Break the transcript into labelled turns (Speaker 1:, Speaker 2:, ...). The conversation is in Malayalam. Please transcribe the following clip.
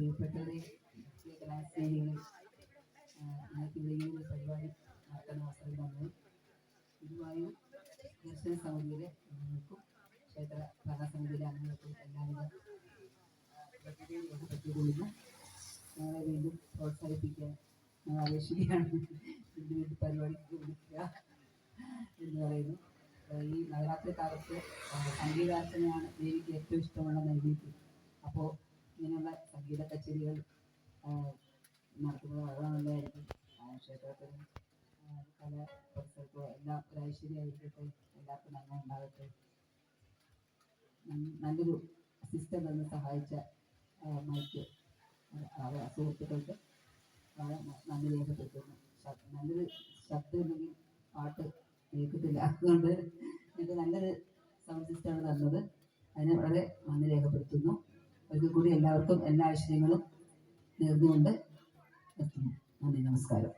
Speaker 1: പ്രിയപ്പെട്ടവരെ പ്രിയ കലാസ്നേഹികളെ ഞങ്ങൾക്ക് ഇവിടെ ഈ ഒരു പരിപാടി നടത്തുന്ന അവസരം തന്നത് ഗുരുവായൂർ ദർശന സമിതിയിലെ അംഗങ്ങൾക്കും ക്ഷേത്ര ഭരണസമിതിയിലെ അംഗങ്ങൾക്കും എല്ലാവിധ രേഖപ്പെടുത്തിക്കൊള്ളുന്നു ഞങ്ങളെ വീണ്ടും പ്രോത്സാഹിപ്പിക്കാൻ ഞങ്ങൾ അപേക്ഷിക്കുകയാണ് വീണ്ടും വീണ്ടും പരിപാടിക്ക് വിളിക്കുക എന്ന് പറയുന്നു. ഈ നവരാത്രി കാലത്ത് സംഗീതാർച്ചനയാണ് ദേവിക്ക് ഏറ്റവും ഇഷ്ടമുള്ള നൈവേദ്യം. സംഗീത കച്ചേരികൾ നടത്തുന്നത് വളരെ നല്ലതായിരിക്കും. ഏഹ് പല പരിസരത്തോ എല്ലാം ഒരു ഐശ്വര്യമായിരിക്കട്ടെ എല്ലാവർക്കും നന്മ ഉണ്ടാകട്ടെ. നല്ലൊരു സിസ്റ്റം തന്നെ സഹായിച്ച മൈക്ക് സുഹൃത്തുക്കൾക്ക് വളരെ നന്ദി രേഖപ്പെടുത്തുന്നു. നല്ലൊരു ശബ്ദം പാട്ട് കേൾക്കത്തില്ല. അതുകൊണ്ട് എനിക്ക് നല്ലൊരു സൗണ്ട് സിസ്റ്റമാണ് തന്നത്. അതിനെ വളരെ നന്ദി രേഖപ്പെടുത്തുന്നു. ഒരിക്കൽ കൂടി എല്ലാവർക്കും എല്ലാ ഐശ്വര്യങ്ങളും നേർന്നുകൊണ്ട് നിർത്തുന്നു നന്ദി നമസ്കാരം.